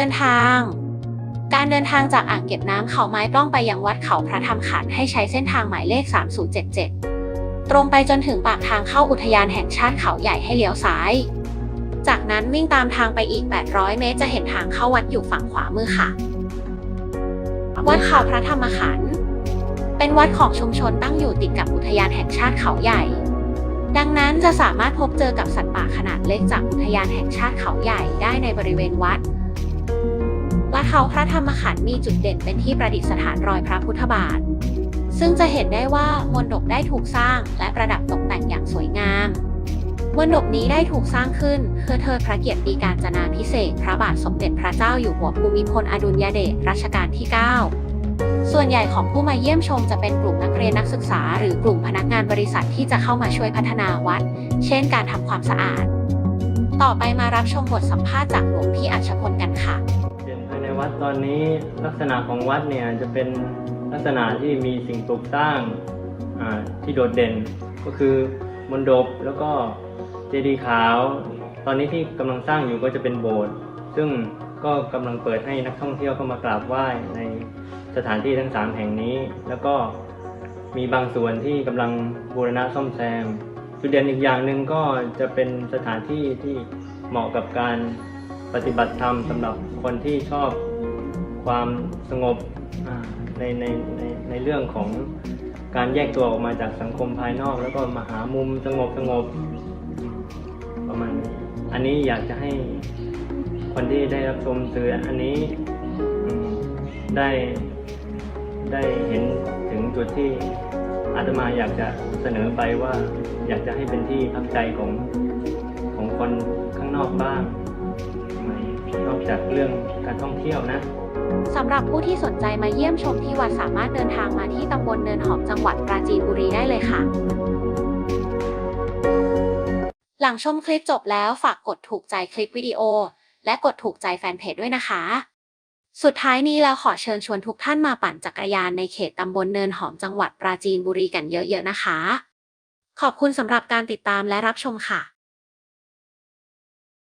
เดินทาง การเดินทางจากอ่างเก็บน้ำเขาไม้ป้องไปยังวัดเขาพระธรรมขันธ์ให้ใช้เส้นทางหมายเลข 3077 ตรงไปจนถึงปากทางเข้าอุทยานแห่งชาติเขาใหญ่ให้เลี้ยวซ้าย จากนั้นวิ่งตามทางไปอีก 800 เมตรจะเห็นทางเข้าวัดอยู่ฝั่งขวามือค่ะ วัดเขาพระธรรมขันธ์เป็นวัดของชุมชนตั้งอยู่ติดกับอุทยานแห่งชาติเขาใหญ่ ดังนั้นจะสามารถพบเจอกับสัตว์ป่าขนาดเล็กจากอุทยานแห่งชาติเขาใหญ่ได้ในบริเวณวัด วัดเขาพระธรรมขันธ์มีจุดเด่นเป็นที่ประดิษฐานรอยพระพุทธบาท ซึ่งจะเห็นได้ว่ามณฑปได้ถูกสร้างและประดับตกแต่งอย่างสวยงามมณฑปนี้ได้ถูกสร้างขึ้นเพื่อเทิดพระเกียรติการจนาพิเศษพระบาทสมเด็จพระเจ้าอยู่หัวภูมิพลอดุลยเดชรัชกาลที่ 9 ส่วนใหญ่ของผู้มาเยี่ยมชมจะเป็นกลุ่มนักเรียนนักศึกษา หรือกลุ่มพนักงานบริษัทที่จะเข้ามาช่วยพัฒนาวัด เช่นการทำความสะอาด ต่อไปมารับชมบทสัมภาษณ์จากหลวงพี่อัชพลกันค่ะ วัดตอนนี้ลักษณะของวัดเนี่ยจะเป็นลักษณะที่มีสิ่งปลูกสร้างที่โดดเด่น ก็คือมณฑปแล้วก็เจดีย์ขาว ตอนนี้ที่กำลังสร้างอยู่ก็จะเป็นโบสถ์ซึ่งก็กำลังเปิดให้นักท่องเที่ยวเข้ามากราบไหว้ในสถานที่ทั้งสามแห่งนี้ แล้วก็มีบางส่วนที่กำลังบูรณะซ่อมแซมจุดเด่นอีกอย่างหนึ่งก็จะเป็นสถานที่ที่เหมาะกับการปฏิบัติธรรมสำหรับคนที่ชอบ ความสงบในในในในเรื่องของการแยกตัวออกมาจากสังคมภายนอก แล้วก็มาหามุมสงบสงบประมาณนี้อันนี้อยากจะให้คนที่ได้รับชมสื่ออันนี้ได้ได้เห็นถึงจุดที่อาตมาอยากจะเสนอไปว่า อยากจะให้เป็นที่พักใจของของคนข้างนอกบ้าง นอกจากเรื่องการท่องเที่ยวนะสำหรับผู้ที่สนใจมาเยี่ยมชมที่วัดสามารถเดินทางมาที่ตำบลเนินหอมจังหวัดปราจีนบุรีได้เลยค่ะ หลังชมคลิปจบแล้วฝากกดถูกใจคลิปวิดีโอ และกดถูกใจแฟนเพจด้วยนะคะ สุดท้ายนี้แล้วขอเชิญชวนทุกท่านมาปั่นจักรยานในเขตตำบลเนินหอมจังหวัดปราจีนบุรีกันเยอะๆนะคะ ขอบคุณสำหรับการติดตามและรับชมค่ะ